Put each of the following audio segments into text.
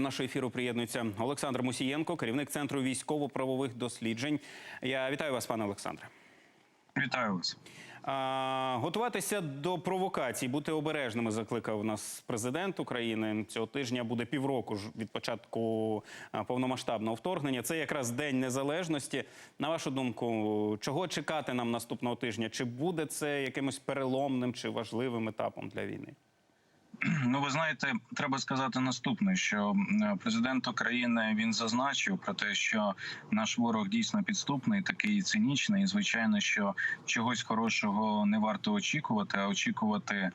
до нашого ефіру приєднується Олександр Мусієнко, керівник центру військово-правових досліджень. Я вітаю вас, пане Олександре. Вітаю вас. А, готуватися до провокацій, бути обережними. Закликав нас президент України. Цього тижня буде півроку ж від початку повномасштабного вторгнення. Це якраз день незалежності. На вашу думку, чого чекати нам наступного тижня? Чи буде це якимось переломним чи важливим етапом для війни? Ну, ви знаєте, треба сказати наступне: що президент України він зазначив про те, що наш ворог дійсно підступний, такий цинічний. І звичайно, що чогось хорошого не варто очікувати, а очікувати.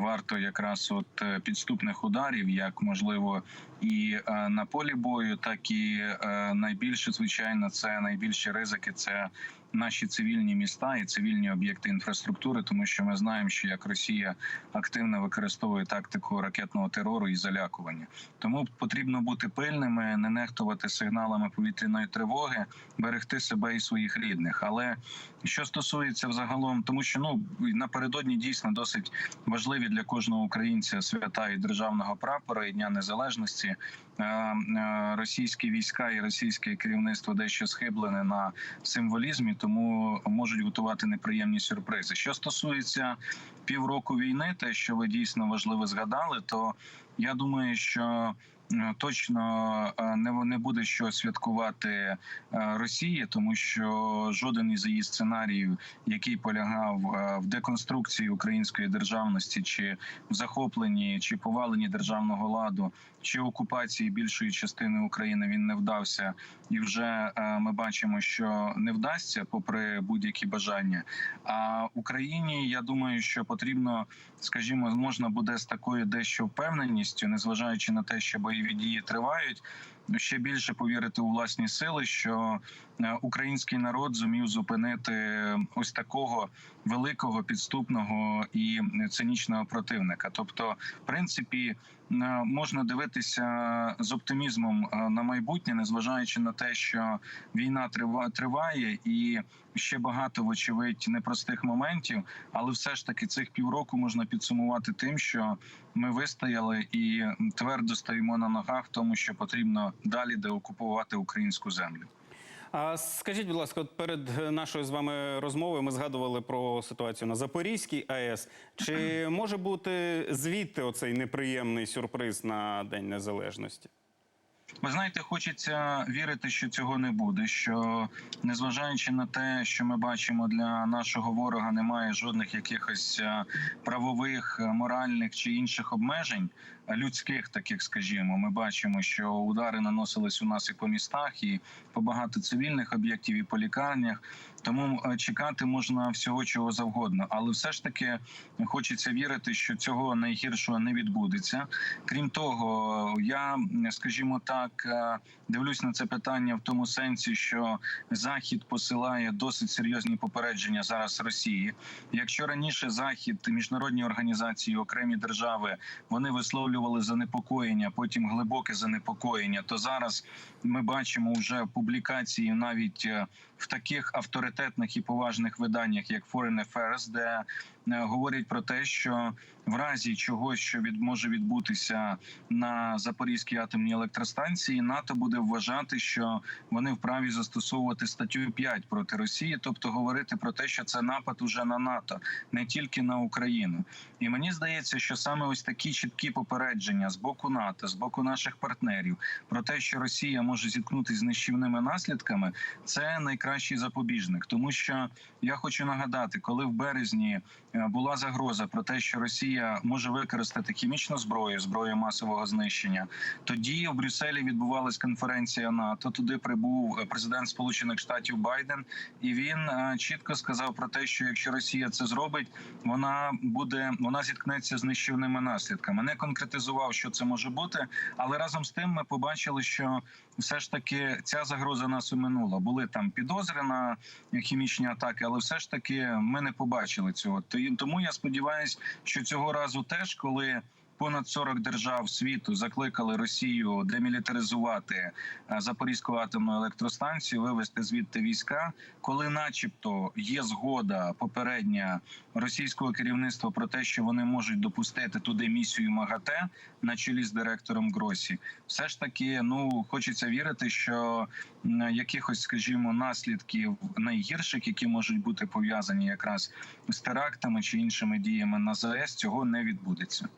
Варто якраз от е, підступних ударів, як можливо, і е, на полі бою, так і е, найбільше, звичайно, це найбільші ризики. Це наші цивільні міста і цивільні об'єкти інфраструктури, тому що ми знаємо, що як Росія активно використовує тактику ракетного терору і залякування. Тому потрібно бути пильними, не нехтувати сигналами повітряної тривоги, берегти себе і своїх рідних. Але що стосується взагалом, тому що ну напередодні дійсно досить важливі для кожного українця свята і державного прапора і дня незалежності. Е, е, Російські війська і російське керівництво дещо схиблене на символізмі, тому можуть готувати неприємні сюрпризи. Що стосується півроку війни, те, що ви дійсно важливо згадали, то я думаю, що точно е, не не буде що святкувати е, Росії, тому що жоден із її сценаріїв, який полягав е, в деконструкції української державності, чи в захопленні, чи поваленні державного ладу, чи окупації більшої частини України, він не вдався, і вже е, ми бачимо, що не вдасться, попри будь-які бажання. А Україні я думаю, що потрібно, скажімо, можна буде з такою дещо впевненістю, незважаючи на те, що бойові дії тривають. Ще більше повірити у власні сили, що е, український народ зумів зупинити ось такого великого підступного і цинічного противника. Тобто, в принципі, е, можна дивитися з оптимізмом е, на майбутнє, незважаючи на те, що війна трива- триває, і ще багато вочевидь непростих моментів, але все ж таки цих півроку можна підсумувати тим, що ми вистояли і твердо стоїмо на ногах, тому що потрібно далі деокупувати українську землю. А скажіть, будь ласка, от перед нашою з вами розмовою ми згадували про ситуацію на Запорізькій АЕС. Чи може бути звідти оцей неприємний сюрприз на День Незалежності? Ви знаєте, хочеться вірити, що цього не буде. Що незважаючи на те, що ми бачимо для нашого ворога, немає жодних якихось е, правових, е, моральних чи інших обмежень е, людських, таких скажімо, ми бачимо, що удари наносились у нас і по містах, і по багато цивільних об'єктів, і по лікарнях. Тому чекати можна всього чого завгодно, але все ж таки хочеться вірити, що цього найгіршого не відбудеться. Крім того, я скажімо так, е, дивлюсь на це питання в тому сенсі, що Захід посилає досить серйозні попередження зараз Росії. Якщо раніше Захід, міжнародні організації, окремі держави вони висловлювали занепокоєння, потім глибоке занепокоєння, то зараз ми бачимо вже публікації навіть е, в таких авторитетних і поважних виданнях, як Foreign Affairs, де е, говорять про те, що в разі чогось, що від може відбутися на Запорізькій атомній електростанції, НАТО буде вважати, що вони вправі застосовувати статтю 5 проти Росії, тобто говорити про те, що це напад уже на НАТО, не тільки на Україну. І мені здається, що саме ось такі чіткі попередження з боку НАТО, з боку наших партнерів, про те, що Росія може зіткнутися з нищівними наслідками, це найкращий запобіжник, тому що я хочу нагадати, коли в березні е, була загроза про те, що Росія може використати хімічну зброю, зброю масового знищення. Тоді в Брюсселі відбувалась конференція НАТО. Туди прибув е, президент Сполучених Штатів Байден, і він е, чітко сказав про те, що якщо Росія це зробить, вона буде вона зіткнеться з нищівними наслідками. Не конкретизував, що це може бути, але разом з тим ми побачили, що все ж таки ця загроза нас уминула. Були там підозри на хімічні атаки, але все ж таки ми не побачили цього. То- Тому я сподіваюся, що цього разу теж, коли понад 40 держав світу закликали Росію демілітаризувати е, Запорізьку атомну електростанцію, вивести звідти війська, коли, начебто, є згода попередня російського керівництва про те, що вони можуть допустити туди місію МАГАТЕ на чолі з директором Гросі, все ж таки, ну хочеться вірити, що якихось, скажімо, наслідків найгірших, які можуть бути пов'язані якраз з терактами чи іншими діями на ЗАЕС, цього не відбудеться.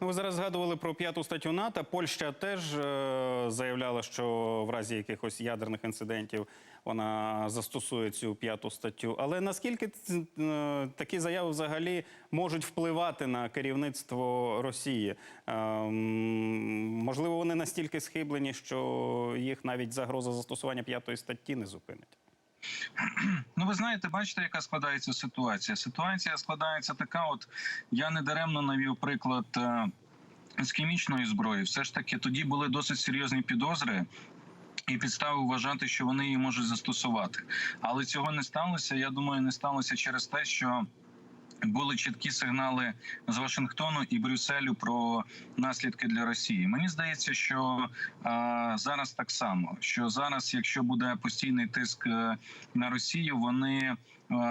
Ну, ви зараз згадували про п'яту статтю НАТО. Польща теж е, заявляла, що в разі якихось ядерних інцидентів вона застосує цю п'яту статтю. Але наскільки е, такі заяви взагалі можуть впливати на керівництво Росії? Е, можливо, вони настільки схиблені, що їх навіть загроза застосування п'ятої статті не зупинить. Ну, ви знаєте, бачите, яка складається ситуація. Ситуація складається така: от я недаремно навів приклад е, з хімічної зброї. Все ж таки, тоді були досить серйозні підозри. І підстави вважати, що вони її можуть застосувати, але цього не сталося. Я думаю, не сталося через те, що були чіткі сигнали з Вашингтону і Брюсселю про наслідки для Росії. Мені здається, що а, зараз так само. Що зараз, якщо буде постійний тиск е, на Росію, вони е,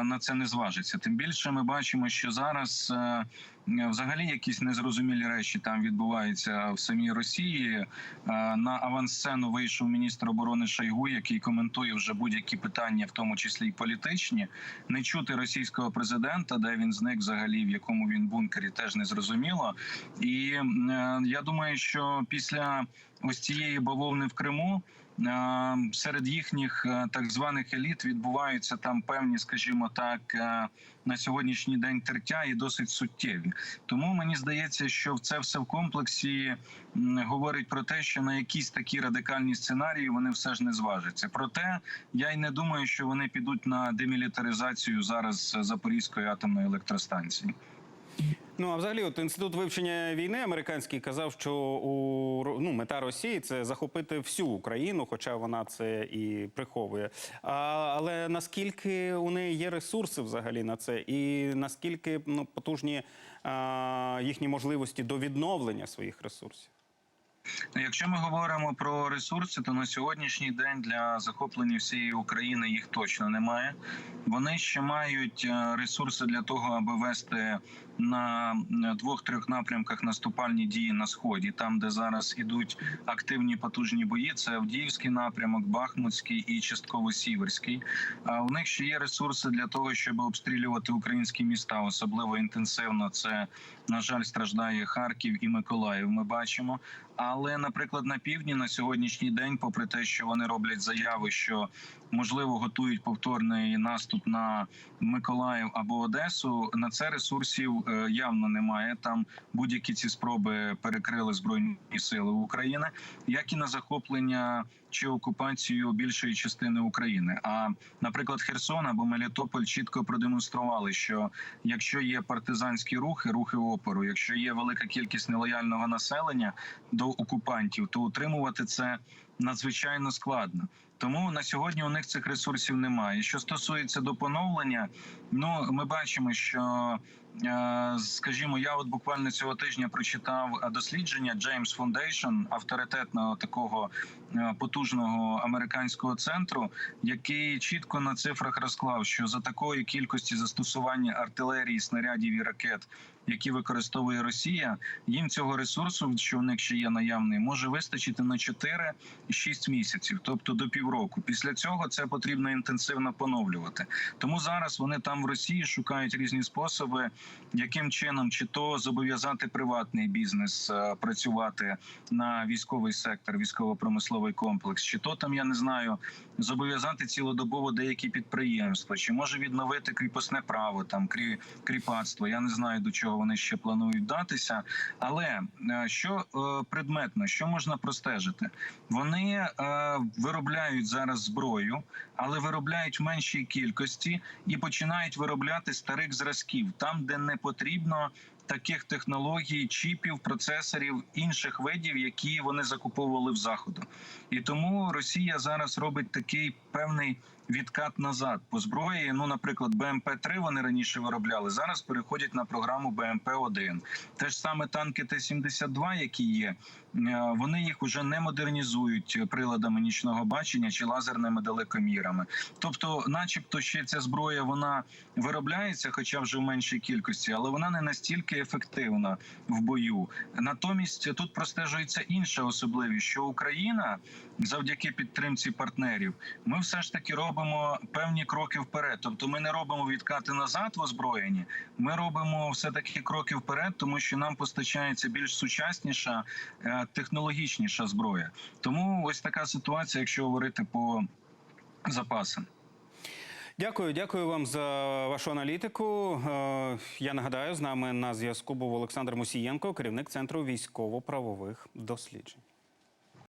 на це не зважаться. Тим більше ми бачимо, що зараз е, взагалі якісь незрозумілі речі там відбуваються в самій Росії. Е, На авансцену вийшов міністр оборони Шойгу, який коментує вже будь-які питання, в тому числі й політичні. Не чути російського президента, де він зник взагалі, в якому він бункері, теж не зрозуміло. І е, я думаю, що після ось цієї бавовни в Криму. Е, Серед їхніх е, так званих еліт відбуваються там певні, скажімо так, е, на сьогоднішній день тертя і досить суттєві. Тому мені здається, що це все в комплексі говорить про те, що на якісь такі радикальні сценарії вони все ж не зважаться. Проте я й не думаю, що вони підуть на демілітаризацію зараз Запорізької атомної електростанції. Ну а взагалі, от інститут вивчення війни американський казав, що у ну, мета Росії це захопити всю Україну, хоча вона це і приховує. А, але наскільки у неї є ресурси взагалі на це, і наскільки ну, потужні а, їхні можливості до відновлення своїх ресурсів? Якщо ми говоримо про ресурси, то на сьогоднішній день для захоплення всієї України їх точно немає. Вони ще мають е, ресурси для того, аби вести на двох-трьох напрямках наступальні дії на сході, там де зараз ідуть активні потужні бої. Це Авдіївський напрямок, Бахмутський і частково Сіверський. А у них ще є ресурси для того, щоб обстрілювати українські міста, особливо інтенсивно. Це на жаль страждає Харків і Миколаїв. Ми бачимо. Але, наприклад, на півдні на сьогоднішній день, попри те, що вони роблять заяви, що можливо готують повторний наступ на Миколаїв або Одесу, на це ресурсів явно немає. Там будь-які ці спроби перекрили збройні сили України, як і на захоплення чи окупацію більшої частини України. А наприклад, Херсон або Мелітополь чітко продемонстрували, що якщо є партизанські рухи, рухи опору, якщо є велика кількість нелояльного населення до окупантів, то утримувати це надзвичайно складно. Тому на сьогодні у них цих ресурсів немає. Що стосується до поновлення, ну ми бачимо, що е, скажімо, я от буквально цього тижня прочитав е, дослідження James Foundation, авторитетного такого е, потужного американського центру, який чітко на цифрах розклав, що за такої кількості застосування артилерії, снарядів і ракет, які використовує Росія, їм цього ресурсу, що в них ще є наявний, може вистачити на 4-6 місяців, тобто до півроку. Після цього це потрібно інтенсивно поновлювати. Тому зараз вони там в Росії шукають різні способи, яким чином чи то зобов'язати приватний бізнес е, працювати на військовий сектор, військово-промисловий комплекс, чи то там я не знаю, зобов'язати цілодобово деякі підприємства, чи може відновити кріпосне право, там крі, кріпацтво. Я не знаю до чого вони ще планують датися. Але е, що е, предметно, що можна простежити? Вони е, виробляють зараз зброю, але виробляють в меншій кількості і починають виробляти старих зразків там, де не потрібно таких технологій, чіпів, процесорів інших видів, які вони закуповували в заходу. І тому Росія зараз робить такий певний відкат назад по зброї. Ну, наприклад, БМП 3 вони раніше виробляли. Зараз переходять на програму БМП 1 Те ж саме танки Т-72, які є, е, вони їх уже не модернізують приладами нічного бачення чи лазерними далекомірами. Тобто, начебто, ще ця зброя вона виробляється, хоча вже в меншій кількості, але вона не настільки ефективна в бою. Натомість тут простежується інша особливість, що Україна завдяки підтримці партнерів, ми все ж таки робимо певні кроки вперед. Тобто, ми не робимо відкати назад в озброєнні. Ми робимо все таки кроки вперед, тому що нам постачається більш сучасніша, е, технологічніша зброя. Тому ось така ситуація, якщо говорити по запасам. Дякую, дякую вам за вашу аналітику. Е, Я нагадаю, з нами на зв'язку був Олександр Мусієнко, керівник центру військово-правових досліджень.